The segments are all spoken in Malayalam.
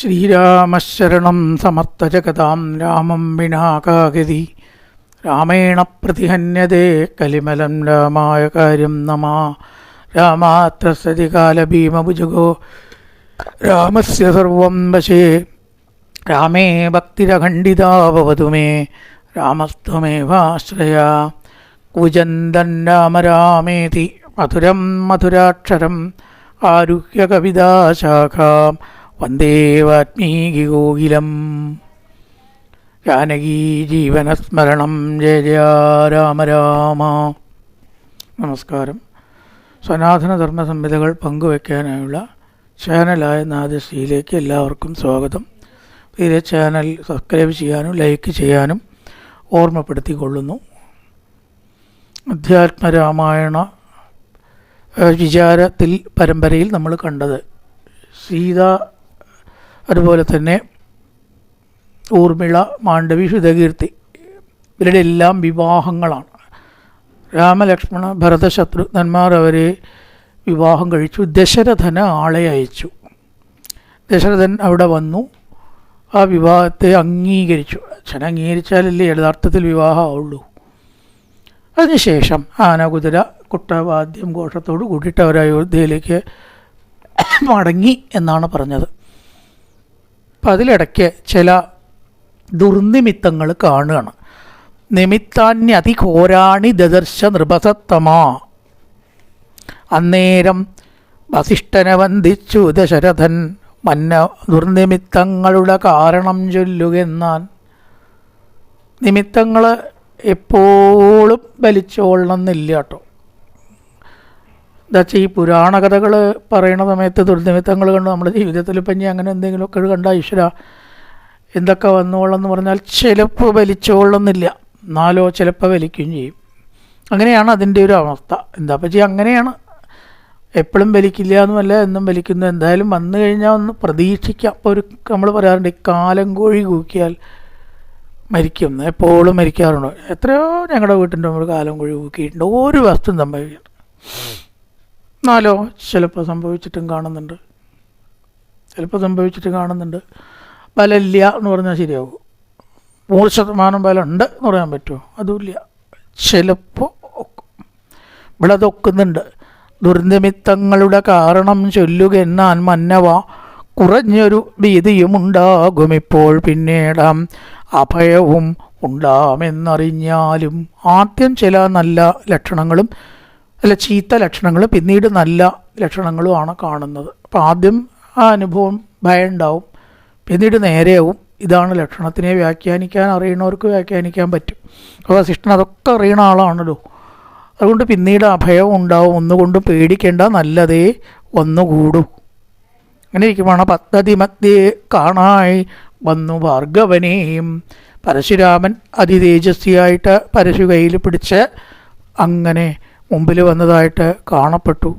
ശ്രീരാമശരണം സമർത്ഥജഗതാം രാമം വിനാകാഗതി. രാമേണ പ്രതിഹന്യതേ കലിമലം രാമായ കാര്യം നമാ. രാമാത്ര സതി കാലഭീമഭുജഗോ രാമസ്യ സർവം വശേ. രാമേ ഭക്തിരഖണ്ഡിതാ ഭവതു മേ. രാമസ്ത്വമേവാശ്രയ. കുജന്തൻ രാമ രാമേതി മധുരം മധുരാക്ഷരം. ആരുഹ്യ കവിതാശാഖാം വന്ദേ വാത്മീകികോകിലം ജാനകീ ജീവനസ്മരണം ജയ ജയ രാമ രാമ. നമസ്കാരം. സനാതന ധർമ്മ സംഹിതകൾ പങ്കുവയ്ക്കാനായുള്ള ചാനലായ നാദശ്രീയിലേക്ക് എല്ലാവർക്കും സ്വാഗതം. ഇതിലെ ചാനൽ സബ്സ്ക്രൈബ് ചെയ്യാനും ലൈക്ക് ചെയ്യാനും ഓർമ്മപ്പെടുത്തിക്കൊള്ളുന്നു. അധ്യാത്മരാമായണ വിചാരത്തിൽ പരമ്പരയിൽ നമ്മൾ കണ്ടത്. സീത അതുപോലെ തന്നെ ഊർമിള മാണ്ഡവി ഹൃതകീർത്തി ഇവരുടെ എല്ലാം വിവാഹങ്ങളാണ്. രാമലക്ഷ്മണ ഭരതശത്രുഘ്നന്മാർ അവരെ വിവാഹം കഴിച്ചു. ദശരഥന് ആളെ അയച്ചു. ദശരഥൻ അവിടെ വന്നു. ആ വിവാഹത്തെ അംഗീകരിച്ചു. അച്ഛൻ അംഗീകരിച്ചാലല്ലേ യഥാർത്ഥത്തിൽ വിവാഹമാവുള്ളൂ. അതിനുശേഷം ആന കുതിര കുട്ടവാദ്യം ഘോഷത്തോട് കൂടിയിട്ട് അവർ അയോധ്യയിലേക്ക് മടങ്ങി എന്നാണ് പറഞ്ഞത്. അപ്പം അതിലിടയ്ക്ക് ചില ദുർനിമിത്തങ്ങൾ കാണുകയാണ്. നിമിത്താന്യതിഘോരാണി ദദർശ നൃപസത്തമാ. അന്നേരം വസിഷ്ഠനെ വന്ദിച്ചു ദശരഥൻ മന്ന ദുർനിമിത്തങ്ങളുടെ കാരണം ചൊല്ലുകെന്നാൻ നിമിത്തങ്ങൾ എപ്പോഴും വലിച്ചോളണമെന്നില്ല കേട്ടോ. എന്താ വെച്ചാൽ ഈ പുരാണ കഥകൾ പറയുന്ന സമയത്ത് ദുർനിമിത്തങ്ങൾ കണ്ട് നമ്മുടെ ജീവിതത്തിൽ ഇപ്പം ഇനി അങ്ങനെ എന്തെങ്കിലുമൊക്കെ കണ്ട ഈശ്വര എന്തൊക്കെ വന്നോളെന്ന് പറഞ്ഞാൽ ചിലപ്പോൾ വലിച്ചോളുന്നില്ല. എന്നാലോ ചിലപ്പോൾ വലിക്കുകയും ചെയ്യും. അങ്ങനെയാണ് അതിന്റെ ഒരു അവസ്ഥ. എന്താ പറ്റി അങ്ങനെയാണ്. എപ്പോഴും വലിക്കില്ല എന്നുമല്ല എന്നും വലിക്കുന്നു. എന്തായാലും വന്നു കഴിഞ്ഞാൽ ഒന്ന് പ്രതീക്ഷിക്കാം. ഇപ്പോൾ ഒരു നമ്മൾ പറയാറുണ്ട് കാലം കോഴി കൂക്കിയാൽ മരിക്കും. എപ്പോഴും മരിക്കാറുണ്ട്. എത്രയോ ഞങ്ങളുടെ വീട്ടിന്റെ നമ്മൾ കാലം കോഴി കൂക്കിയിട്ടുണ്ട്. ഒരു വസ്തു സംഭവിക്കുന്നു എന്നാലോ ചിലപ്പോൾ സംഭവിച്ചിട്ടും കാണുന്നുണ്ട്. ചിലപ്പോൾ സംഭവിച്ചിട്ട് കാണുന്നുണ്ട്. ബലമില്ല എന്ന് പറഞ്ഞാൽ ശരിയാവും. നൂറ് ശതമാനം ബലമുണ്ട് എന്ന് പറയാൻ പറ്റുമോ? അതുമില്ല. ചിലപ്പോൾ ഇവിടെ അതൊക്കുന്നുണ്ട്. ദുർനിമിത്തങ്ങളുടെ കാരണം ചൊല്ലുക എന്നാൽ മന്നവ കുറഞ്ഞൊരു ഭീതിയും ഉണ്ടാകും ഇപ്പോൾ പിന്നീടാം അഭയവും ഉണ്ടാമെന്നറിഞ്ഞാലും ആദ്യം ചില നല്ല ലക്ഷണങ്ങളും അല്ല ചീത്ത ലക്ഷണങ്ങൾ പിന്നീട് നല്ല ലക്ഷണങ്ങളുമാണ് കാണുന്നത്. അപ്പോൾ ആദ്യം ആ അനുഭവം ഭയം ഉണ്ടാവും പിന്നീട് നേരെയാവും. ഇതാണ് ലക്ഷണത്തിനെ വ്യാഖ്യാനിക്കാൻ അറിയണവർക്ക് വ്യാഖ്യാനിക്കാൻ പറ്റും. അപ്പോൾ വസിഷ്ഠൻ അതൊക്കെ അറിയണ ആളാണല്ലോ. അതുകൊണ്ട് പിന്നീട് അഭയം ഉണ്ടാവും. ഒന്നുകൊണ്ടും പേടിക്കേണ്ട. നല്ലതേ വന്നുകൂടൂ. അങ്ങനെ ഇരിക്കുമ്പോൾ പദ്ധതി മധ്യേ കാണായി വന്നു ഭാർഗവനെയും. പരശുരാമൻ അതിതേജസ്വിയായിട്ട് പരശു കയ്യിൽ പിടിച്ച് അങ്ങനെ മുമ്പിൽ വന്നതായിട്ട് കാണപ്പെട്ടു.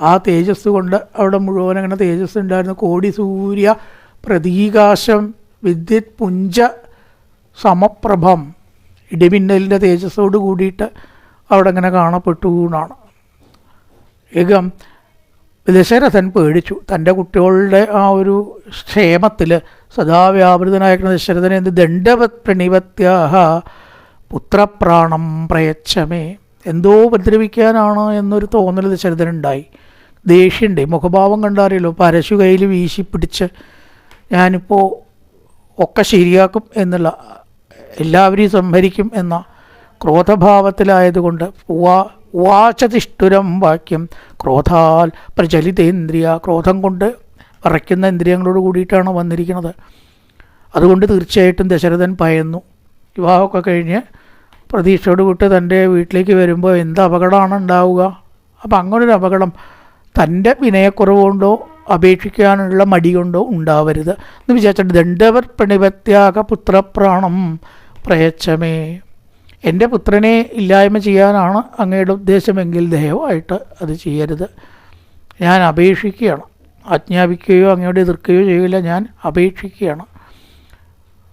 ആ തേജസ് കൊണ്ട് അവിടെ മുഴുവൻ അങ്ങനെ തേജസ് ഉണ്ടായിരുന്നു. കോടി സൂര്യ പ്രതീകാശം വിദ്യുത് പുഞ്ച സമപ്രഭം ഇടിമിന്നലിന്റെ തേജസ്സോട് കൂടിയിട്ട് അവിടെ അങ്ങനെ കാണപ്പെട്ടു എന്നാണ്. ഏകം ദശരഥൻ പേടിച്ചു. തന്റെ കുട്ടികളുടെ ആ ഒരു ക്ഷേമത്തിൽ സദാ വ്യാപൃതനായിരിക്കുന്ന ദശരഥനെ എന്ത് ദണ്ഡവത് പ്രണിപത്യാഹ പുത്രപ്രാണം പ്രയച്ഛമേ എന്തോ ഉപദ്രവിക്കാനാണ് എന്നൊരു തോന്നൽ ദശരഥനുണ്ടായി ദേഷ്യമുണ്ട് മുഖഭാവം കണ്ടറിയല്ലോ. പരശു കയ്യിൽ വീശി പിടിച്ച് ഞാനിപ്പോൾ ഒക്കെ ശരിയാക്കും എന്നുള്ള എല്ലാവരെയും സംഹരിക്കും എന്ന ക്രോധഭാവത്തിലായതുകൊണ്ട് ഉവാ ഉവാചതിഷ്ഠുരം വാക്യം ക്രോധാൽ പ്രചലിതേന്ദ്രിയ ക്രോധം കൊണ്ട് വിറയ്ക്കുന്ന ഇന്ദ്രിയങ്ങളോട് കൂടിയിട്ടാണ് വന്നിരിക്കുന്നത്. അതുകൊണ്ട് തീർച്ചയായിട്ടും ദശരഥൻ ഭയന്നു വിവാഹമൊക്കെ കഴിഞ്ഞ് പ്രതീക്ഷയോട് വിട്ട് തന്റെ വീട്ടിലേക്ക് വരുമ്പോൾ എന്ത് അപകടമാണ് ഉണ്ടാവുക അപ്പം അങ്ങനൊരു അപകടം തന്റെ വിനയക്കുറവ് കൊണ്ടോ അപേക്ഷിക്കാനുള്ള മടി കൊണ്ടോ ഉണ്ടാവരുത്. എന്ന് വിചാരിച്ചിട്ട് ദണ്ഡവർ പ്രണിപത്യാക പുത്രപ്രാണം പ്രയച്ചമേ. എന്റെ പുത്രനെ ഇല്ലായ്മ ചെയ്യാനാണ് അങ്ങയുടെ ഉദ്ദേശമെങ്കിൽ ദയവായിട്ട് അത് ചെയ്യരുത്. ഞാൻ അപേക്ഷിക്കുകയാണ്. ആജ്ഞാപിക്കുകയോ അങ്ങയോട് എതിർക്കുകയോ ചെയ്യില്ല. ഞാൻ അപേക്ഷിക്കുകയാണ്.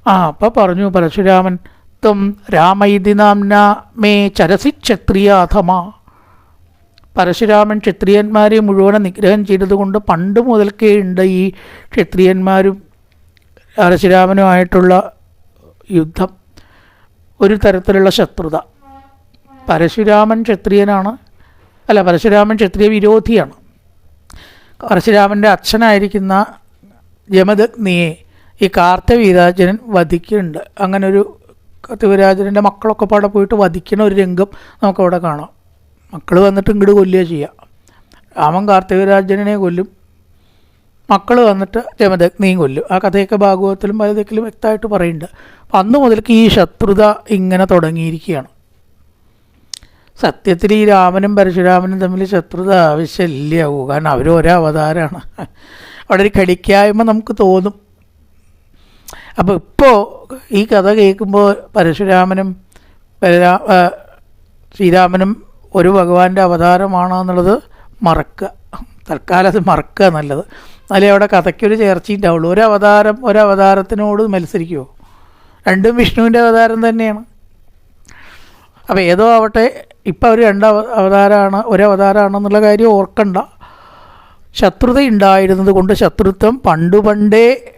ആ അപ്പം പറഞ്ഞു പരശുരാമൻ ത്വം രാമൈതി നാംന മേ ചരസി ക്ഷത്രിയാഥമ പരശുരാമൻ ക്ഷത്രിയന്മാരെ മുഴുവനെ നിഗ്രഹം ചെയ്തതുകൊണ്ട് പണ്ട് മുതൽക്കേ ഉണ്ട് ഈ ക്ഷത്രിയന്മാരും പരശുരാമനുമായിട്ടുള്ള യുദ്ധം. ഒരു തരത്തിലുള്ള ശത്രുത. പരശുരാമൻ ക്ഷത്രിയനാണ്. അല്ല പരശുരാമൻ ക്ഷത്രിയ വിരോധിയാണ്. പരശുരാമന്റെ അച്ഛനായിരിക്കുന്ന ജമദഗ്നിയെ ഈ കാർത്തവീരാജനൻ വധിക്കുന്നുണ്ട്. അങ്ങനെ ഒരു മക്കളൊക്കെ പാടെ പോയിട്ട് വധിക്കണ ഒരു രംഗം നമുക്കവിടെ കാണാം. മക്കൾ വന്നിട്ട് ഇങ്ങോട്ട് കൊല്ലുക ചെയ്യുക രാമൻ കാർത്തികരാജനെ കൊല്ലും. മക്കൾ വന്നിട്ട് ജമദഗ്നിയും കൊല്ലും. ആ കഥയൊക്കെ ഭാഗവതത്തിലും പലതൊക്കെയും വ്യക്തമായിട്ട് പറയുന്നുണ്ട്. അപ്പം അന്ന് മുതൽക്ക് ഈ ശത്രുത ഇങ്ങനെ തുടങ്ങിയിരിക്കുകയാണ്. സത്യത്തിൽ ഈ രാമനും പരശുരാമനും തമ്മിൽ ശത്രുത ആവശ്യമില്ല. കാരണം അവർ ഒരേ അവതാരമാണ് അവിടെ ഒരു കടിക്കായ്മ നമുക്ക് തോന്നും. അപ്പോൾ ഇപ്പോൾ ഈ കഥ കേൾക്കുമ്പോൾ പരശുരാമനും ശ്രീരാമനും ഒരു ഭഗവാന്റെ അവതാരമാണോ എന്നുള്ളത് മറക്കുക. തൽക്കാലം അത് മറക്കുക നല്ലത്. എന്നാലേ അവിടെ കഥയ്ക്കൊരു ചേർച്ചയുണ്ടാവുള്ളൂ ഒരു അവതാരം ഒരു അവതാരത്തിനോട് മത്സരിക്കുമോ രണ്ടും വിഷ്ണുവിന്റെ അവതാരം തന്നെയാണ്. അപ്പോൾ ഏതോ ആവട്ടെ ഇപ്പം അവർ രണ്ട് അവ- അവതാരമാണ് ഒരു അവതാരമാണെന്നുള്ള കാര്യം ഓർക്കണ്ട. ശത്രുത ഉണ്ടായിരുന്നത് കൊണ്ട് ശത്രുത്വം പണ്ടു പണ്ടേ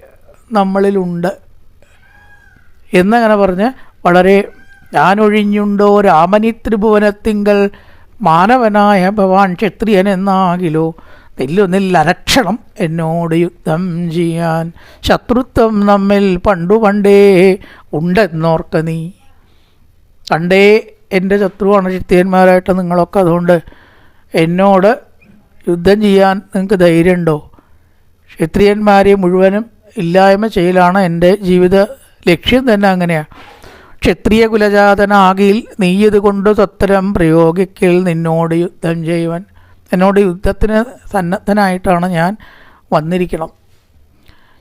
നമ്മളിലുണ്ട്. എന്നങ്ങനെ പറഞ്ഞ് വളരെ ഞാനൊഴിഞ്ഞുണ്ടോ രാമനി ത്രിഭുവനത്തിങ്കൽ? മാനവനായ ഭവാൻ ക്ഷത്രിയൻ എന്നാകിലോ നില്ലൊന്നില്ലരക്ഷണം എന്നോട് യുദ്ധം ചെയ്യാൻ ശത്രുത്വം നമ്മിൽ പണ്ടു പണ്ടേ ഉണ്ടെന്നോർക്ക നീ. പണ്ടേ എന്റെ ശത്രുവാണ് ക്ഷത്രിയന്മാരായിട്ട് നിങ്ങളൊക്കെ അതുകൊണ്ട് എന്നോട് യുദ്ധം ചെയ്യാൻ നിങ്ങൾക്ക് ധൈര്യമുണ്ടോ? ക്ഷത്രിയന്മാരെ മുഴുവനും ഇല്ലായ്മ ചെയ്യലാണ് എന്റെ ജീവിത ലക്ഷ്യം തന്നെ അങ്ങനെയാണ് ക്ഷത്രിയ കുലജാതനാകിൽ നീയത് കൊണ്ട് സ്വത്തരം പ്രയോഗിക്കൽ നിന്നോട് യുദ്ധം ചെയ്യുവൻ. എന്നോട് യുദ്ധത്തിന് സന്നദ്ധനായിട്ടാണ് ഞാൻ വന്നിരിക്കണം.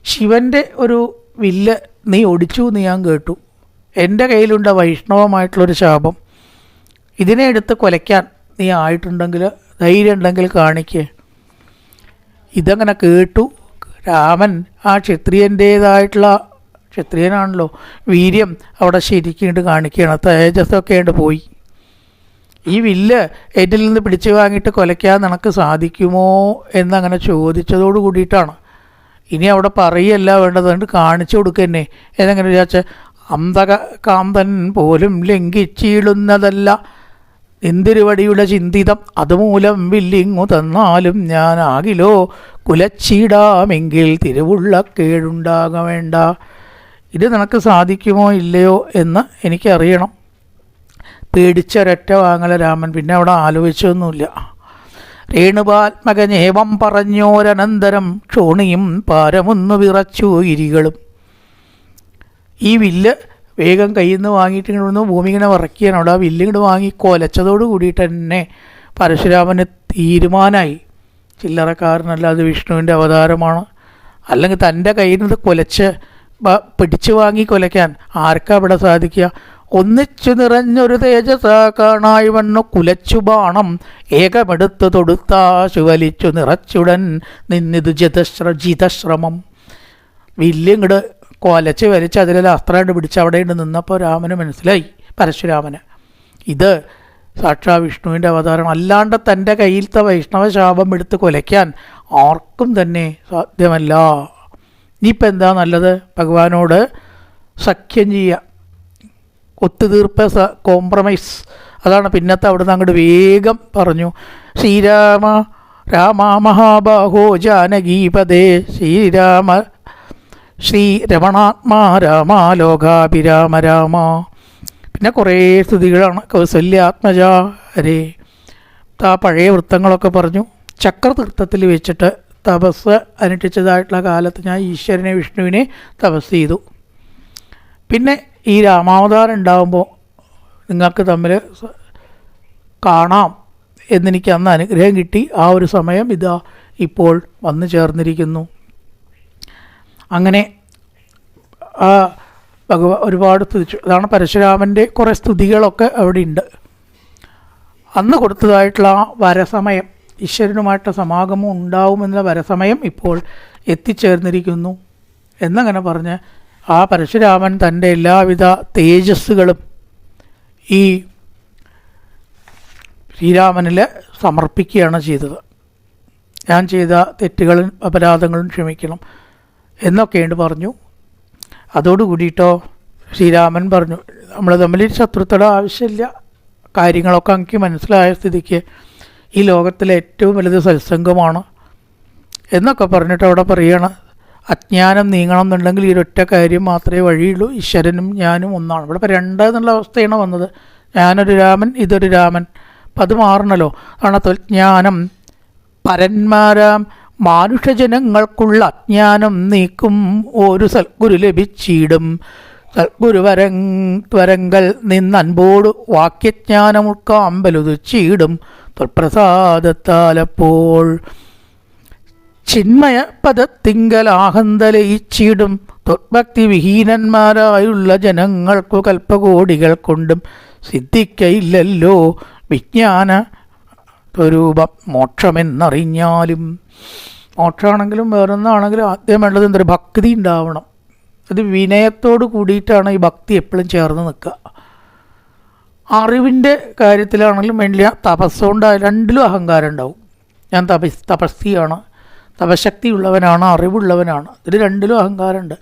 ശിവന്റെ ഒരു വില്ല് നീ ഒടിച്ചു എന്ന് ഞാൻ കേട്ടു. എന്റെ കയ്യിലുണ്ട വൈഷ്ണവമായിട്ടുള്ളൊരു ശാപം. ഇതിനെ എടുത്ത് കൊലയ്ക്കാൻ നീ ആയിട്ടുണ്ടെങ്കിൽ ധൈര്യം ഉണ്ടെങ്കിൽ കാണിക്കേ. ഇതങ്ങനെ കേട്ടു. രാമൻ ആ ക്ഷത്രിയന്റേതായിട്ടുള്ള ക്ഷത്രിയനാണല്ലോ. വീര്യം അവിടെ ശരിക്കും കാണിക്കുകയാണ്. തേജസ്സൊക്കെ ഉണ്ട് പോയി. ഈ വില്ല് എന്നിൽ നിന്ന് പിടിച്ചു വാങ്ങിയിട്ട് കൊലയ്ക്കാൻ നിനക്ക് സാധിക്കുമോ എന്നങ്ങനെ ചോദിച്ചതോട് കൂടിയിട്ടാണ്. ഇനി അവിടെ പറയല്ല വേണ്ടത് കണ്ട് കാണിച്ചു കൊടുക്കന്നെ എന്നങ്ങനെ വിചാരിച്ച അന്തക കാന്തൻ പോലും ലംഘിച്ചിടുന്നതല്ല. എന്തിരുവടിയുടെ ചിന്തിതം അതുമൂലം വില്ലിങ്ങു തന്നാലും ഞാനാകിലോ കുലച്ചീടാമെങ്കിൽ തിരുവുള്ള കേടുണ്ടാക വേണ്ട ഇത് നിനക്ക് സാധിക്കുമോ ഇല്ലയോ എന്ന് എനിക്കറിയണം. പേടിച്ചൊരൊറ്റ വാങ്ങല രാമൻ പിന്നെ അവിടെ ആലോചിച്ചൊന്നുമില്ല. രേണുപാത്മകനേവം പറഞ്ഞോരനന്തരം ക്ഷോണിയും പാരമൊന്നു വിറച്ചു ഇരികളും. ഈ വില്ല് വേഗം കയ്യിൽ നിന്ന് വാങ്ങിയിട്ട് ഒന്ന് ഭൂമി ഇങ്ങനെ വിറക്കിയാണ് അവിടെ ആ വില്ല് ഇങ്ങോട്ട് വാങ്ങി കൊലച്ചതോട് കൂടിയിട്ട് തന്നെ പരശുരാമന് തീരുമാനമായി ചില്ലറക്കാരനല്ല അത് വിഷ്ണുവിന്റെ അവതാരമാണ്. അല്ലെങ്കിൽ തന്റെ കയ്യിൽ നിന്ന് കൊലച്ച് പിടിച്ചു വാങ്ങി കൊലയ്ക്കാൻ ആർക്കാ ഇവിടെ സാധിക്കുക? ഒന്നിച്ചു നിറഞ്ഞൊരു തേജസ കാണായി കുലച്ചു ബാണം. ഏകമെടുത്ത് തൊടുത്താ ശുവലിച്ചു നിറച്ചുടൻ നിന്നിത് ജിതശ്ര ജിതശ്രമം. വില്ലിങ്ങട് കൊലച്ച് വലിച്ച് അതിലെ അസ്ത്രമായിട്ട് പിടിച്ച് അവിടെ ഉണ്ട് നിന്നപ്പോൾ രാമന് മനസ്സിലായി പരശുരാമന്. ഇത് സാക്ഷാ വിഷ്ണുവിന്റെ അവതാരം. അല്ലാണ്ട് തന്റെ കയ്യിലത്തെ വൈഷ്ണവ ശാപം എടുത്ത് കൊലയ്ക്കാൻ ആർക്കും തന്നെ സാധ്യമല്ല. ഇനിയിപ്പോൾ എന്താ നല്ലത്? ഭഗവാനോട് സഖ്യം ചെയ്യുക. ഒത്തുതീർപ്പ് കോംപ്രമൈസ് അതാണ് പിന്നത്തെ അവിടുന്ന് അങ്ങോട്ട് വേഗം പറഞ്ഞു. ശ്രീരാമ രാമ മഹാബാഹോ ജാനകീപദേ ശ്രീരാമ ശ്രീ രമണാത്മാ രാമ ലോകാഭിരാമ രാമ. പിന്നെ കുറേ സ്തുതികളാണ്. കൗസല്യാത്മജ ഹരേ. ആ പഴയ വൃത്തങ്ങളൊക്കെ പറഞ്ഞു. ചക്രതീർത്ഥത്തിൽ വെച്ചിട്ട് തപസ് അനുഷ്ഠിച്ചതായിട്ടുള്ള കാലത്ത് ഞാൻ ഈശ്വരനെ വിഷ്ണുവിനെ തപസ് ചെയ്തു. പിന്നെ ഈ രാമാവതാരം ഉണ്ടാകുമ്പോൾ നിങ്ങൾക്ക് തമ്മിൽ കാണാം എന്നെനിക്ക് അന്ന് അനുഗ്രഹം കിട്ടി. ആ ഒരു സമയം ഇതാ ഇപ്പോൾ വന്നു ചേർന്നിരിക്കുന്നു. അങ്ങനെ ആ ഭഗവാ ഒരുപാട് സ്തുതിച്ചു. അതാണ് പരശുരാമന്റെ കുറേ സ്തുതികളൊക്കെ അവിടെ ഉണ്ട്. അന്ന് കൊടുത്തതായിട്ടുള്ള ആ വരസമയം ഈശ്വരനുമായിട്ട് സമാഗമം ഉണ്ടാവുമെന്ന വരസമയം ഇപ്പോൾ എത്തിച്ചേർന്നിരിക്കുന്നു. എന്നങ്ങനെ പറഞ്ഞ് ആ പരശുരാമൻ തന്റെ എല്ലാവിധ തേജസ്സുകളും ഈ ശ്രീരാമനിൽ സമർപ്പിക്കുകയാണ് ചെയ്തത്. ഞാൻ ചെയ്ത തെറ്റുകളും അപരാധങ്ങളും ക്ഷമിക്കണം എന്നൊക്കെയുണ്ട് പറഞ്ഞു. അതോടുകൂടിയിട്ടോ ശ്രീരാമൻ പറഞ്ഞു നമ്മൾ തമ്മിൽ ശത്രുത്തയുടെ ആവശ്യമില്ല. കാര്യങ്ങളൊക്കെ എനിക്ക് മനസ്സിലായ സ്ഥിതിക്ക് ഈ ലോകത്തിലെ ഏറ്റവും വലുത് സത്സംഗമാണ് എന്നൊക്കെ പറഞ്ഞിട്ട് അവിടെ പറയണം അജ്ഞാനം നീങ്ങണം എന്നുണ്ടെങ്കിൽ ഈ ഒറ്റ കാര്യം മാത്രമേ വഴിയുള്ളൂ ഈശ്വരനും ഞാനും ഒന്നാണ്. ഇവിടെ രണ്ട് എന്നുള്ള അവസ്ഥയാണ് വന്നത്. ഞാനൊരു രാമൻ ഇതൊരു രാമൻ. അപ്പം അത് മാറണല്ലോ. കാരണം തൊജ്ഞാനം പരന്മാരാം മാനുഷജനങ്ങൾക്കുള്ള അജ്ഞാനം നീക്കും ഒരു സൽഗുരു ലഭിച്ചിടും. സൽഗുരു വരങ് വരങ്കൽ നിന്നൻപോട് വാക്യജ്ഞാനം ഉൾക്കാമ്പലുതിച്ചിടും തൊൽപ്രസാദത്താലപ്പോൾ ചിന്മയ പദത്തിങ്കലാഹന്തലയിച്ചിടും തൊൽഭക്തി വിഹീനന്മാരായുള്ള ജനങ്ങൾക്കു കൽപ്പകോടികൾ കൊണ്ടും സിദ്ധിക്കയില്ലല്ലോ വിജ്ഞാന സ്വരൂപം മോക്ഷമെന്നറിഞ്ഞാലും. മോക്ഷമാണെങ്കിലും വേറൊന്നാണെങ്കിലും ആദ്യം വേണ്ടത് എന്തൊരു ഭക്തി ഉണ്ടാവണം. അത് വിനയത്തോട് കൂടിയിട്ടാണ് ഈ ഭക്തി എപ്പോഴും ചേർന്ന് നിൽക്കുക. അറിവിന്റെ കാര്യത്തിലാണെങ്കിലും വേണ്ടില്ല. തപസ്സുകൊണ്ട് രണ്ടിലും അഹങ്കാരം ഉണ്ടാവും. ഞാൻ തപസ് തപസ്തിയാണ് തപശക്തി ഉള്ളവനാണ് അറിവുള്ളവനാണ്. ഇതിൽ രണ്ടിലും അഹങ്കാരമുണ്ട്.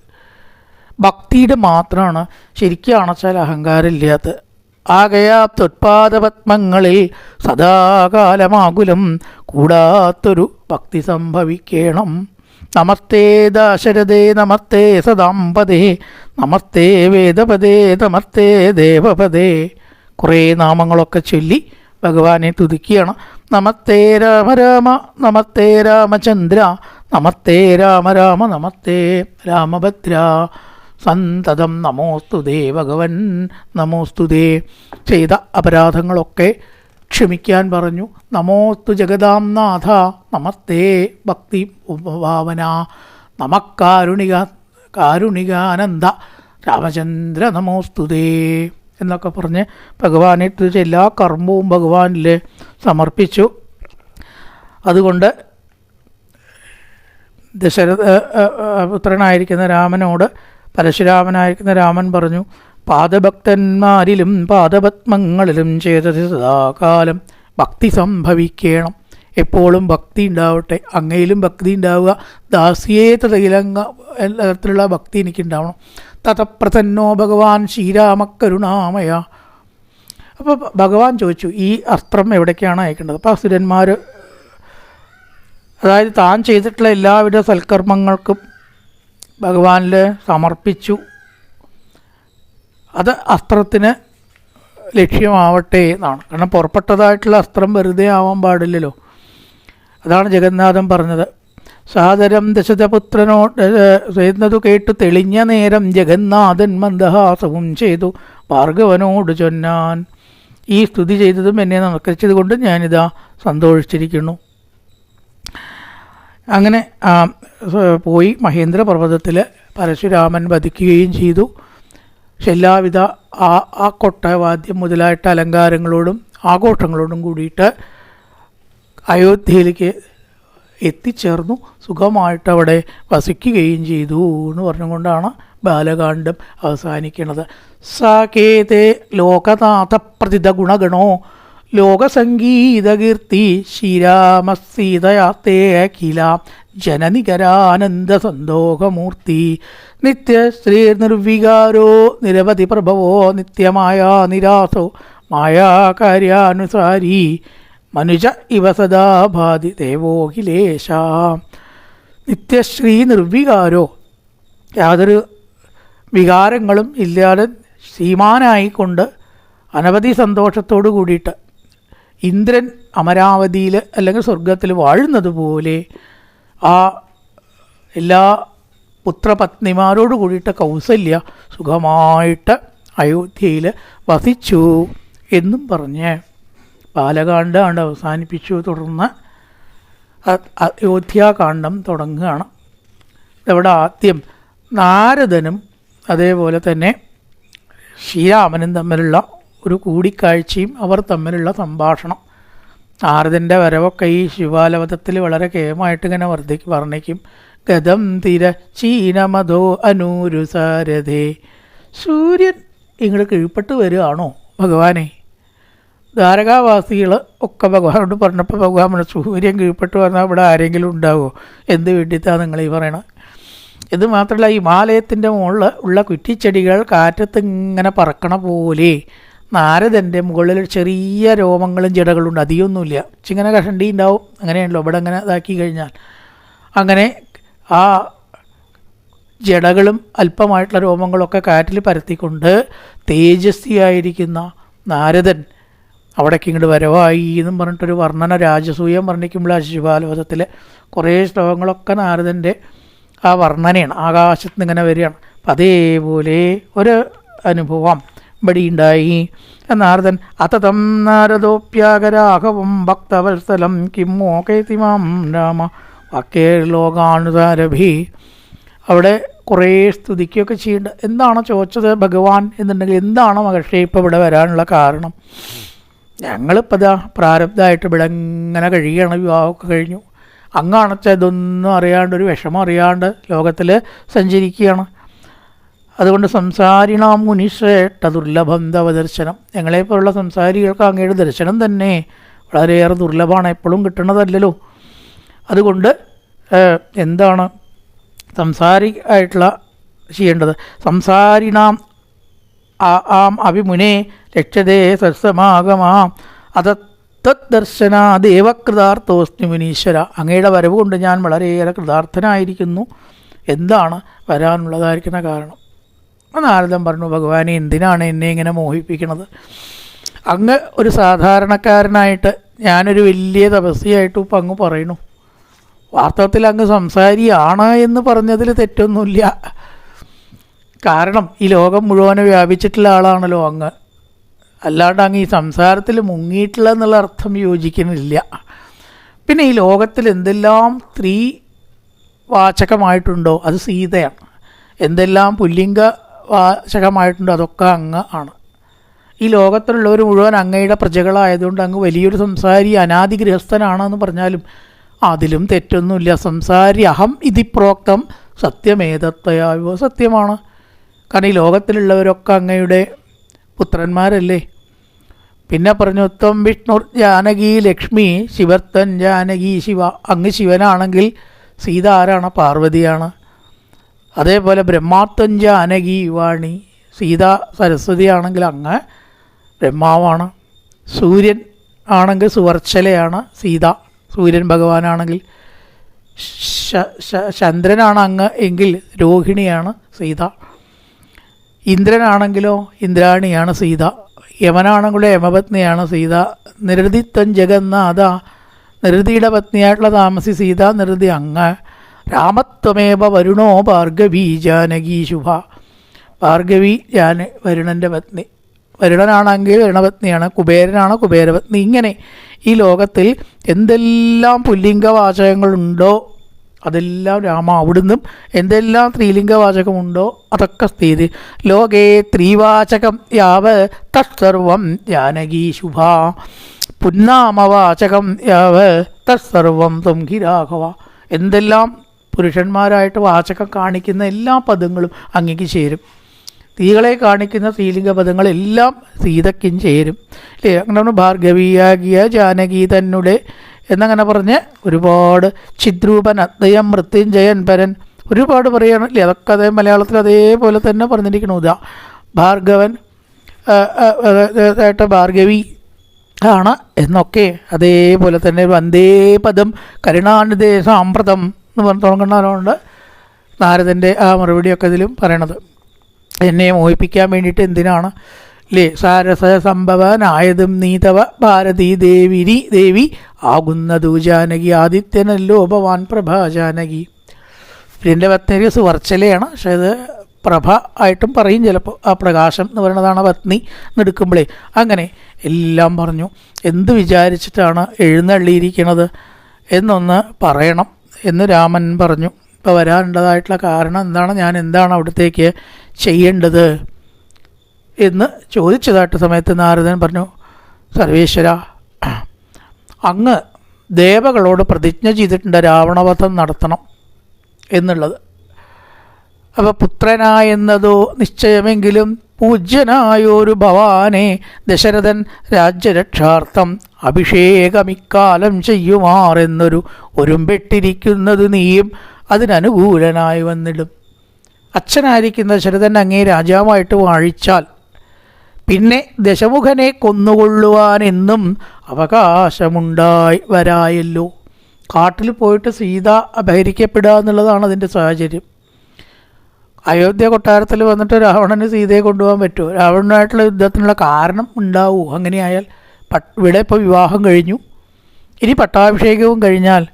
ഭക്തിയുടെ മാത്രമാണ് ശരിക്കും അണച്ചാൽ അഹങ്കാരമില്ലാത്ത ഇല്ലാത്തത് ആകയാത്തൊത്പാദപത്മങ്ങളിൽ സദാകാലമാകുലം. കൂടാത്തൊരു ഭക്തി സംഭവിക്കണം. നമസ്തേ ദാശരഥേ നമസ്തേ സദാംപദേ നമസ്തേ വേദപദേ നമസ്തേ ദേവപദേ കുറേ നാമങ്ങളൊക്കെ ചൊല്ലി ഭഗവാനെ തുതിക്കുകയാണ് നമത്തേ രാമ രാമ നമത്തേ രാമചന്ദ്ര നമത്തേ രാമ രാമ നമത്തേ രാമഭദ്ര. സന്തതം നമോസ്തുതേ ഭഗവൻ നമോസ്തുതേ ചെയ്ത അപരാധങ്ങളൊക്കെ ക്ഷമിക്കാൻ പറഞ്ഞു. നമോസ്തു ജഗതാം നാഥ നമസ്തേ ഭക്തി ഭാവന നമക്കാരുണിക കാരുണികാനന്ദ രാമചന്ദ്ര നമോസ്തുതേ എന്നൊക്കെ പറഞ്ഞ് ഭഗവാനെ തീർച്ച എല്ലാ കർമ്മവും ഭഗവാനിൽ സമർപ്പിച്ചു. അതുകൊണ്ട് ദശരഥ പുത്രനായിരിക്കുന്ന രാമനോട് പരശുരാമനായിരിക്കുന്ന രാമൻ പറഞ്ഞു പാദഭക്തന്മാരിലും പാദപത്മങ്ങളിലും ചെയ്തത് സദാകാലം ഭക്തി സംഭവിക്കണം. എപ്പോഴും ഭക്തി ഉണ്ടാവട്ടെ. അങ്ങയിലും ഭക്തി ഉണ്ടാവുക. ദാസിയേ തൈലങ്ങ എല്ലാ തരത്തിലുള്ള ഭക്തി എനിക്കുണ്ടാവണം. തതപ്രസന്നോ ഭഗവാൻ ശ്രീരാമകരുണാമയ. അപ്പോൾ ഭഗവാൻ ചോദിച്ചു ഈ അസ്ത്രം എവിടേക്കാണ് അയക്കേണ്ടത്? അപ്പോൾ അസുരന്മാർ അതായത് താൻ ചെയ്തിട്ടുള്ള എല്ലാവിധ സൽക്കർമ്മങ്ങൾക്കും ഭഗവാനിൽ സമർപ്പിച്ചു. അത് അസ്ത്രത്തിന് ലക്ഷ്യമാവട്ടെ എന്നാണ്. കാരണം പുറപ്പെട്ടതായിട്ടുള്ള അസ്ത്രം വെറുതെ ആവാൻ പാടില്ലല്ലോ. അതാണ് ജഗന്നാഥൻ പറഞ്ഞത്. സാദരം ദശരഥപുത്രനോട് ചെയ്യുന്നതു കേട്ടു തെളിഞ്ഞ നേരം ജഗന്നാഥൻ മന്ദഹാസവും ചെയ്തു. ഭാർഗവനോട് ചൊന്നാൻ. ഈ സ്തുതി ചെയ്തതും എന്നെ നമസ്കരിച്ചത് കൊണ്ട് ഞാനിതാ സന്തോഷിച്ചിരിക്കുന്നു. അങ്ങനെ പോയി മഹേന്ദ്ര പർവതത്തിൽ പരശുരാമൻ വധിക്കുകയും ചെയ്തു. എല്ലാവിധ ആ ആ കൊട്ടവാദ്യം മുതലായിട്ട് അലങ്കാരങ്ങളോടും ആഘോഷങ്ങളോടും കൂടിയിട്ട് അയോധ്യയിലേക്ക് എത്തിച്ചേർന്നു. സുഖമായിട്ട് അവിടെ വസിക്കുകയും ചെയ്തു എന്ന് പറഞ്ഞുകൊണ്ടാണ് ബാലകാന്ഡം അവസാനിക്കുന്നത്. സാകേതേ ലോകനാഥ പ്രതിത ഗുണഗണോ ലോകസംഗീതകീർത്തി ശ്രീരാമസീതയാത്തേ അഖില ജനനികരാനന്ദ സന്തോഷമൂർത്തി നിത്യശ്രീ നിർവികാരോ നിരവധി പ്രഭവോ നിത്യമായ നിരാസോ മായാകാര്യാനുസാരി മനുജ ഇവ സദാഭാതി ദേവോഹിലേശ നിത്യശ്രീ നിർവികാരോ. യാതൊരു വികാരങ്ങളും ഇല്ലാതെ ശ്രീമാനായിക്കൊണ്ട് അനവധി സന്തോഷത്തോടു കൂടിയിട്ട് ഇന്ദ്രൻ അമരാവതിയിൽ അല്ലെങ്കിൽ സ്വർഗത്തിൽ വാഴുന്നത് പോലെ ആ എല്ലാ പുത്രപത്നിമാരോട് കൂടിയിട്ട് കൗസല്യ സുഖമായിട്ട് അയോധ്യയിൽ വസിച്ചു എന്നും പറഞ്ഞ്. ബാലകാണ്ഡാണ്ട് അവസാനിപ്പിച്ചു തുടർന്ന് അയോധ്യാകാന്ഡം തുടങ്ങുകയാണ്. ഇവിടെ ആദ്യം നാരദനും അതേപോലെ തന്നെ ശ്രീരാമനും തമ്മിലുള്ള ഒരു കൂടിക്കാഴ്ചയും അവർ തമ്മിലുള്ള സംഭാഷണം. നാരദന്റെ വരവൊക്കെ ഈ ശിവാലവതത്തിൽ വളരെ കേമായിട്ട് ഇങ്ങനെ വർദ്ധിക്കും വർണിക്കും. ഗതം തിര ചീനമതോ അനൂരുസാരഥേ സൂര്യൻ ഇങ്ങോട്ട് കീഴ്പ്പെട്ട് വരികയാണോ ഭഗവാനെ? ദ്വാരകാവാസികൾ ഒക്കെ ഭഗവാനോട് പറഞ്ഞപ്പോൾ ഭഗവാൻ പറഞ്ഞു സൂര്യൻ കീഴ്പ്പെട്ട് പറഞ്ഞാൽ ഇവിടെ ആരെങ്കിലും ഉണ്ടാവുമോ എന്ത് വേണ്ടിയിട്ടാണ് നിങ്ങൾ ഈ പറയണത് ഇത് മാത്രമല്ല ഹിമാലയത്തിന്റെ മുകളിൽ ഉള്ള കുറ്റിച്ചെടികൾ കാറ്റത്ത് ഇങ്ങനെ പറക്കണ പോലെ നാരദന്റെ മുകളിൽ ചെറിയ രോമങ്ങളും ജടകളുണ്ട് അധികമൊന്നുമില്ല. ഇങ്ങനെ കഷണ്ടി ഉണ്ടാവും. അങ്ങനെയാണല്ലോ. ഇവിടെ അങ്ങനെ ഇതാക്കി കഴിഞ്ഞാൽ. അങ്ങനെ ആ ജടകളും അല്പമായിട്ടുള്ള രോമങ്ങളൊക്കെ കാറ്റിൽ പരത്തിക്കൊണ്ട് തേജസ്വിയായിരിക്കുന്ന നാരദൻ അവിടേക്ക് ഇങ്ങോട്ട് വരവായി എന്നും പറഞ്ഞിട്ടൊരു വർണന രാജസൂയം വർണിക്കുമ്പോൾ ശിശുപാലവധത്തിലെ കുറേ ശ്ലോകങ്ങളൊക്കെ നാരദന്റെ ആ വർണനയാണ്. ആകാശത്ത് നിന്ന് ഇങ്ങനെ വരികയാണ്. അപ്പം അതേപോലെ ഒരു അനുഭവം ഇവിടെ ഉണ്ടായി നാരദൻ അതതം നാരദോപ്യാകരാഘവം ഭക്തവത്സലം കിം രാമ രാമ വാക്യേർലോകാണുതാരഭി അവിടെ കുറേ സ്തുതിക്കുകയൊക്കെ ചെയ്യേണ്ട എന്താണോ ചോദിച്ചത് ഭഗവാൻ എന്നുണ്ടെങ്കിൽ എന്താണോ മഹർഷി ഇപ്പോൾ ഇവിടെ വരാനുള്ള കാരണം? ഞങ്ങളിപ്പോൾ ഇതാ പ്രാരബ്ധമായിട്ട് ഇവിടെ ഇങ്ങനെ കഴിയുകയാണ് വിവാഹമൊക്കെ കഴിഞ്ഞു. അങ്ങാണച്ച ഇതൊന്നും അറിയാണ്ട് ഒരു വിഷമം അറിയാണ്ട് ലോകത്തിൽ സഞ്ചരിക്കുകയാണ്. അതുകൊണ്ട് സംസാരിണാം മുനിശ്രേഷ്ഠ ദുർലഭം തവ ദർശനം. ഞങ്ങളെപ്പോലുള്ള സംസാരികൾക്ക് അങ്ങയുടെ ദർശനം തന്നെ വളരെയേറെ ദുർലഭമാണ് എപ്പോഴും കിട്ടണതല്ലല്ലോ. അതുകൊണ്ട് എന്താണ് സംസാരി ആയിട്ടുള്ള ചെയ്യേണ്ടത്? സംസാരിണാം ആ- ആം അഭിമുനെ രക്ഷതേ സത്സമാഗമാം. അത തദ്ദർശന ദേവകൃതാർത്ഥോസ്മി മുനീശ്വര. അങ്ങയുടെ വരവ് കൊണ്ട് ഞാൻ വളരെയേറെ കൃതാർത്ഥനായിരിക്കുന്നു. എന്താണ് വരാനുള്ളതായിരിക്കുന്ന കാരണം? നാരദൻ പറഞ്ഞു ഭഗവാനെ എന്തിനാണ് എന്നെ ഇങ്ങനെ മോഹിപ്പിക്കുന്നത്? അങ്ങ് ഒരു സാധാരണക്കാരനായിട്ട് ഞാനൊരു വലിയ തപസ്യയായിട്ട് ഇപ്പം അങ്ങ് പറയണു വാസ്തവത്തിൽ അങ്ങ് സംസാരിയാണ് എന്ന് പറഞ്ഞതിൽ തെറ്റൊന്നുമില്ല. കാരണം ഈ ലോകം മുഴുവനും വ്യാപിച്ചിട്ടുള്ള ആളാണല്ലോ അങ്ങ്. അല്ലാണ്ട് അങ്ങ് ഈ സംസാരത്തിൽ മുങ്ങിയിട്ടില്ല എന്നുള്ള അർത്ഥം യോജിക്കുന്നില്ല. പിന്നെ ഈ ലോകത്തിൽ എന്തെല്ലാം സ്ത്രീ വാചകമായിട്ടുണ്ടോ അത് സീതയാണ്. എന്തെല്ലാം പുല്ലിംഗ വാചകമായിട്ടുണ്ടോ അതൊക്കെ അങ്ങ് ആണ്. ഈ ലോകത്തിലുള്ളവർ മുഴുവൻ അങ്ങയുടെ പ്രജകളായതുകൊണ്ട് അങ്ങ് വലിയൊരു സംസാരി അനാദി ഗൃഹസ്ഥനാണെന്ന് പറഞ്ഞാലും അതിലും തെറ്റൊന്നുമില്ല. സംസാരി അഹം ഇതി പ്രോക്തം സത്യമേതത്വയായോ സത്യമാണ്. കാരണം ഈ ലോകത്തിലുള്ളവരൊക്കെ അങ്ങയുടെ പുത്രന്മാരല്ലേ? പിന്നെ പറഞ്ഞു ത്വം വിഷ്ണു ജാനകി ലക്ഷ്മി ശിവർത്തൻ ജാനകി ശിവ. അങ്ങ് ശിവനാണെങ്കിൽ സീത ആരാണ്? പാർവതിയാണ്. അതേപോലെ ബ്രഹ്മാത്വം ജാനകി വാണി സീത സരസ്വതിയാണെങ്കിൽ അങ്ങ് ബ്രഹ്മാവാണ്. സൂര്യൻ ആണെങ്കിൽ സുവർച്ചലയാണ് സീത സൂര്യൻ ഭഗവാനാണെങ്കിൽ ചന്ദ്രനാണ് അങ്ങ് എങ്കിൽ രോഹിണിയാണ് സീത. ഇന്ദ്രനാണെങ്കിലോ ഇന്ദ്രാണിയാണ് സീത. യമനാണെങ്കിലോ യമപത്നിയാണ് സീത. നിരതിത്വൻ ജഗന്നാഥ നിരതിയുടെ പത്നിയായിട്ടുള്ള താമസി സീത നിരതി അങ്ങ്. രാമത്വമേവ വരുണോ ഭാർഗവി ജാനകി ശുഭ. ഭാർഗവി ജാന വരുണന്റെ പത്നി. വരുണനാണെങ്കിൽ വരുണപത്നിയാണ് കുബേരനാണ് കുബേരപത്നി. ഇങ്ങനെ ഈ ലോകത്തിൽ എന്തെല്ലാം പുല്ലിംഗവാചകങ്ങളുണ്ടോ അതെല്ലാം രാമ അവിടുന്നും എന്തെല്ലാം സ്ത്രീലിംഗവാചകമുണ്ടോ അതൊക്കെ സ്ഥിതി. ലോകേ ത്രിവാചകം യാവ് തത്സർവം ജാനകി ശുഭ. പുന്നാമവാചകം യാവ് തത്സർവം തുംഹിരാഘവ എന്തെല്ലാം പുരുഷന്മാരായിട്ട് വാചകം കാണിക്കുന്ന എല്ലാ പദങ്ങളും അങ്ങേക്ക് ചേരും. സ്ത്രീകളെ കാണിക്കുന്ന സ്ത്രീലിംഗ പദങ്ങളെല്ലാം സീതയ്ക്കും ചേരും. അല്ലേ അങ്ങനെ ഭാർഗവിയാകിയ ജാനകി തന്നെ എന്നങ്ങനെ പറഞ്ഞ് ഒരുപാട് ചിദ്രൂപൻ അദ്വയം മൃത്യുഞ്ജയൻ പരൻ ഒരുപാട് പറയുകയാണല്ലേ അതൊക്കെ അതേ മലയാളത്തിൽ അതേപോലെ തന്നെ പറഞ്ഞിരിക്കണു. ഇതാ ഭാർഗവൻ ആയിട്ട് ഭാർഗവി ആണ് എന്നൊക്കെ അതേപോലെ തന്നെ വന്ദേ പദം കരുണാനിധേ സാമ്പ്രതം എന്ന് പറഞ്ഞ് തുടങ്ങുന്നവരുണ്ട്. നാരദന്റെ ആ മറുപടിയൊക്കെ ഇതിലും പറയണത്. എന്നെ മോഹിപ്പിക്കാൻ വേണ്ടിയിട്ട് എന്തിനാണ് ലേ സാരസസംഭവനായതും നീതവ ഭാരതീ ദേവിരി ദേവി ആകുന്നതു ജാനകി ആദിത്യനല്ലോ ഭവാൻ പ്രഭ ജാനകി. ഇതിന്റെ പത്നി സുവർച്ചലയാണ്. പക്ഷേ അത് പ്രഭ ആയിട്ടും പറയും ചിലപ്പോൾ ആ പ്രകാശം എന്ന് പറയുന്നതാണ് പത്നി എന്നെടുക്കുമ്പോഴേ അങ്ങനെ എല്ലാം പറഞ്ഞു. എന്ത് വിചാരിച്ചിട്ടാണ് എഴുന്നള്ളിയിരിക്കണത്? എന്നൊന്ന് പറയണം എന്ന് രാമൻ പറഞ്ഞു. ഇപ്പോൾ വരാനുള്ളതായിട്ടുള്ള കാരണം എന്താണ്? ഞാൻ എന്താണ് അവിടത്തേക്ക് ചെയ്യേണ്ടത്? എന്ന് ചോദിച്ചതായിട്ട് സമയത്ത് നാരദൻ പറഞ്ഞു സർവേശ്വര അങ്ങ് ദേവകളോട് പ്രതിജ്ഞ ചെയ്തിട്ടുണ്ട് രാവണവധം നടത്തണം എന്നുള്ളത്. അപ്പോൾ പുത്രനായെന്നതോ നിശ്ചയമെങ്കിലും പൂജ്യനായൊരു ഭവാനെ ദശരഥൻ രാജ്യരക്ഷാർത്ഥം അഭിഷേകമിക്കാലം ചെയ്യുമാറെന്നൊരു ഒരുമ്പെട്ടിരിക്കുന്നത് നീയും അതിനനുകൂലനായി വന്നിടും. അച്ഛനായിരിക്കുന്ന ദശരഥൻ അങ്ങേ രാജാവായിട്ട് വാഴിച്ചാൽ പിന്നെ ദശമുഖനെ കൊന്നുകൊള്ളുവാൻ എന്നും അവകാശമുണ്ടായി വരായല്ലോ. കാട്ടിൽ പോയിട്ട് സീത അപഹരിക്കപ്പെടുക എന്നുള്ളതാണ് അതിന്റെ സാഹചര്യം. അയോധ്യ കൊട്ടാരത്തിൽ വന്നിട്ട് രാവണന് സീതയെ കൊണ്ടുപോകാൻ പറ്റുമോ? രാവണനായിട്ടുള്ള യുദ്ധത്തിനുള്ള കാരണം ഉണ്ടാവൂ. അങ്ങനെയായാൽ പട്ട് ഇവിടെ ഇപ്പോൾ വിവാഹം കഴിഞ്ഞു. ഇനി പട്ടാഭിഷേകവും കഴിഞ്ഞാൽ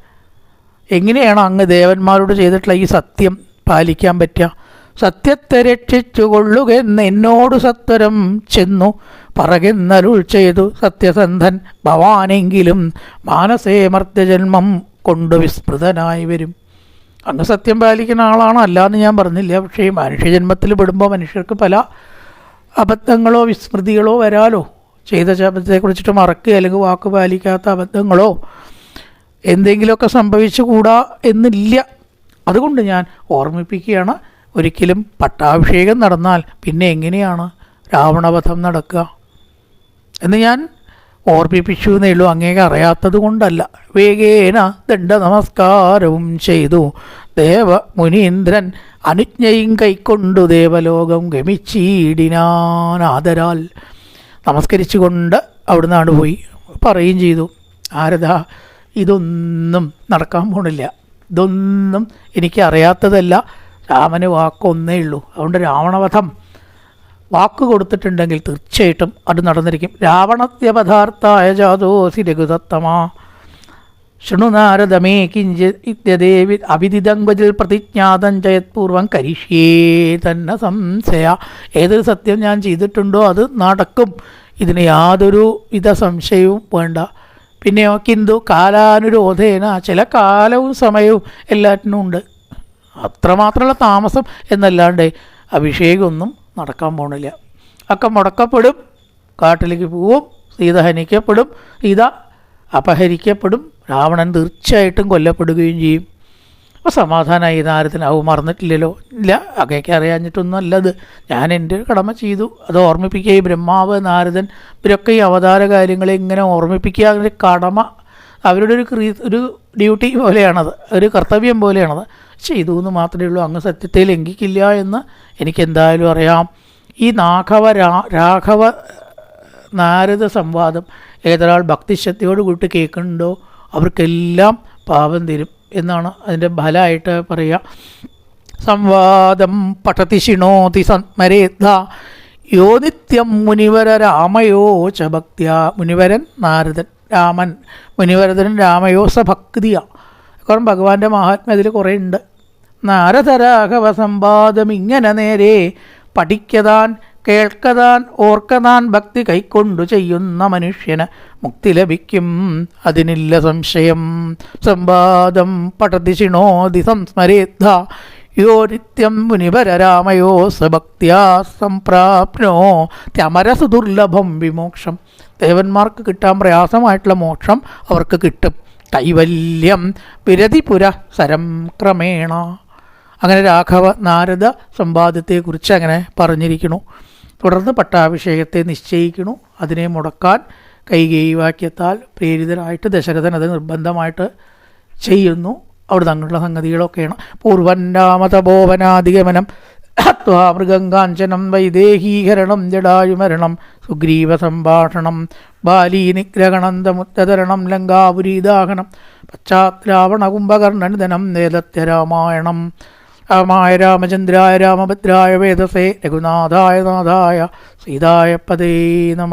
എങ്ങനെയാണ് അങ്ങ് ദേവന്മാരോട് ചെയ്തിട്ടുള്ള ഈ സത്യം പാലിക്കാൻ പറ്റുക? സത്യത്തെ രക്ഷിച്ചു കൊള്ളുകെന്ന് എന്നോട് സത്വരം ചെന്നു പറകെന്നരുൾ ചെയ്തു സത്യസന്ധൻ ഭവാനെങ്കിലും മാനസേ മർത്യജന്മം കൊണ്ട് വിസ്മൃതനായി വരും. അങ്ങ് സത്യം പാലിക്കുന്ന ആളാണോ. അല്ലാന്ന് ഞാൻ പറഞ്ഞില്ല. പക്ഷേ ഈ മനുഷ്യജന്മത്തിൽ പെടുമ്പോൾ മനുഷ്യർക്ക് പല അബദ്ധങ്ങളോ വിസ്മൃതികളോ വരാലോ. ചെയ്ത ശബ്ദത്തെക്കുറിച്ചിട്ട് മറക്കുക അല്ലെങ്കിൽ വാക്ക് പാലിക്കാത്ത അബദ്ധങ്ങളോ എന്തെങ്കിലുമൊക്കെ സംഭവിച്ചുകൂടാ എന്നില്ല. അതുകൊണ്ട് ഞാൻ ഓർമ്മിപ്പിക്കുകയാണ്. ഒരിക്കലും പട്ടാഭിഷേകം നടന്നാൽ പിന്നെ എങ്ങനെയാണ് രാവണവധം നടക്കുക? എന്ന് ഞാൻ ഓർമ്മിപ്പിച്ചു എന്നേ ഉള്ളൂ. അങ്ങേക്ക് അറിയാത്തത് കൊണ്ടല്ല. വേഗേന ദണ്ഡ നമസ്കാരവും ചെയ്തു. ദേവ മുനീന്ദ്രൻ അനുജ്ഞയും കൈക്കൊണ്ടു ദേവലോകം ഗമിച്ചീടിനാനാദരാൽ നമസ്കരിച്ചുകൊണ്ട് അവിടുന്നാണ് പോയി. പറയുകയും ചെയ്തു. ആരതാ ഇതൊന്നും നടക്കാൻ പോണില്ല. ഇതൊന്നും എനിക്ക് അറിയാത്തതല്ല രാമന് വാക്കൊന്നേ ഉള്ളൂ. അതുകൊണ്ട് രാവണവധം വാക്ക് കൊടുത്തിട്ടുണ്ടെങ്കിൽ തീർച്ചയായിട്ടും അത് നടന്നിരിക്കും. രാവണത്യപദാർത്ഥായ ജാതോസി രഘുദത്തമാ. ശൃണുനാരദമേ കിഞ്ചിത് ഇത്യദേവി അവിദിതങ്വജിൽ പ്രതിജ്ഞാതം ജയത്പൂർവം കരിഷ്യേ തന്നെ സംശയ. ഏതൊരു സത്യം ഞാൻ ചെയ്തിട്ടുണ്ടോ അത് നടക്കും. ഇതിന് യാതൊരു വിധ സംശയവും വേണ്ട. പിന്നെ കിന്തു കാലാനുരോധേന ചില കാലവും സമയവും എല്ലാറ്റിനും ഉണ്ട്. അത്രമാത്രമുള്ള താമസം എന്നല്ലാണ്ട് അഭിഷേകമൊന്നും നടക്കാൻ പോണില്ല. ഒക്കെ മുടക്കപ്പെടും കാട്ടിലേക്ക് പോവും സീത ഹനിക്കപ്പെടും സീത അപഹരിക്കപ്പെടും രാവണൻ തീർച്ചയായിട്ടും കൊല്ലപ്പെടുകയും ചെയ്യും. അപ്പോൾ സമാധാനമായി നാരത്തിന് അവ മറന്നിട്ടില്ലല്ലോ. ഇല്ല അങ്ങേക്ക് അറിയാഞ്ഞിട്ടൊന്നും അല്ലത്. ഞാൻ എന്റെ കടമ ചെയ്തു. അത് ഓർമ്മിപ്പിക്കുക ഈ ബ്രഹ്മാവ് നാരദൻ ഇവരൊക്കെ ഈ അവതാര കാര്യങ്ങളെ ഇങ്ങനെ ഓർമ്മിപ്പിക്കുക. അതിന്റെ കടമ അവരുടെ ഒരു ഒരു ഡ്യൂട്ടി പോലെയാണത്. ഒരു കർത്തവ്യം പോലെയാണത്. ചെയ്തു എന്ന് മാത്രമേ ഉള്ളൂ. അങ്ങ് സത്യത്തെ ലംഘിക്കില്ല എന്ന് എനിക്ക് എന്തായാലും അറിയാം. ഈ നാഘവ രാഘവ നാരദ സംവാദം ഏതൊരാൾ ഭക്തിശക്തിയോട് കൂട്ടി കേൾക്കുന്നുണ്ടോ അവർക്കെല്ലാം പാപം തരും എന്നാണ് അതിന്റെ ഫലമായിട്ട് പറയുക. സംവാദം പഠതി ശിണോതി സന്മരേദ്ധ യോ നിത്യം മുനിവര രാമയോ ച ഭക്തിയ. മുനിവരൻ നാരദൻ രാമൻ മുനിവരദൻ രാമയോ സ കാരണം ഭഗവാന്റെ മഹാത്മ്യത്തിൽ കുറേ ഉണ്ട്. നാരദരാഘവ സംവാദം ഇങ്ങനെ നേരെ പഠിക്കതാൻ കേൾക്കതാൻ ഓർക്കതാൻ ഭക്തി കൈക്കൊണ്ടു ചെയ്യുന്ന മനുഷ്യന് മുക്തി ലഭിക്കും. അതിനില്ല സംശയം. സംവാദം പഠതി ശിണോതി സംസ്മരേദ്ധ. യോ നിത്യം മുനിപരരാമയോ സഭക്തിയാ സംപ്രാപ്നോ. ത്യമരസു ദുർലഭം വിമോക്ഷം. ദേവന്മാർക്ക് കിട്ടാൻ പ്രയാസമായിട്ടുള്ള മോക്ഷം അവർക്ക് കിട്ടും. കൈവല്യം വിരതിപുര സരം ക്രമേണ. അങ്ങനെ രാഘവ നാരദ സംവാദത്തെക്കുറിച്ച് അങ്ങനെ പറഞ്ഞിരിക്കുന്നു. തുടർന്ന് പട്ടാഭിഷേകത്തെ നിശ്ചയിക്കുന്നു. അതിനെ മുടക്കാൻ കൈകേയി വാക്യത്താൽ പ്രേരിതരായിട്ട് ദശരഥൻ അത് നിർബന്ധമായിട്ട് ചെയ്യുന്നു. അവിടെ തങ്ങളുടെ സംഗതികളൊക്കെയാണ്. പൂർവന്നാമതപോവനാധിഗമനം ഹത്വാ മൃഗങ്കാഞ്ചനം വൈദേഹീകരണം ജടായുമരണം സുഗ്രീവസംഭാഷണം ബാലീനിഗ്രഹണന്തമുത്തതരണം ലങ്കാപുരീദാഹനം പശ്ചാത്രാവണ കുംഭകർണനിധനം നേതത്യ രാമായണം രാമായ രാമചന്ദ്രായ രാമഭദ്രായ വേദസേ രഘുനാഥായ നാഥായ സീതായ പതേ നമ.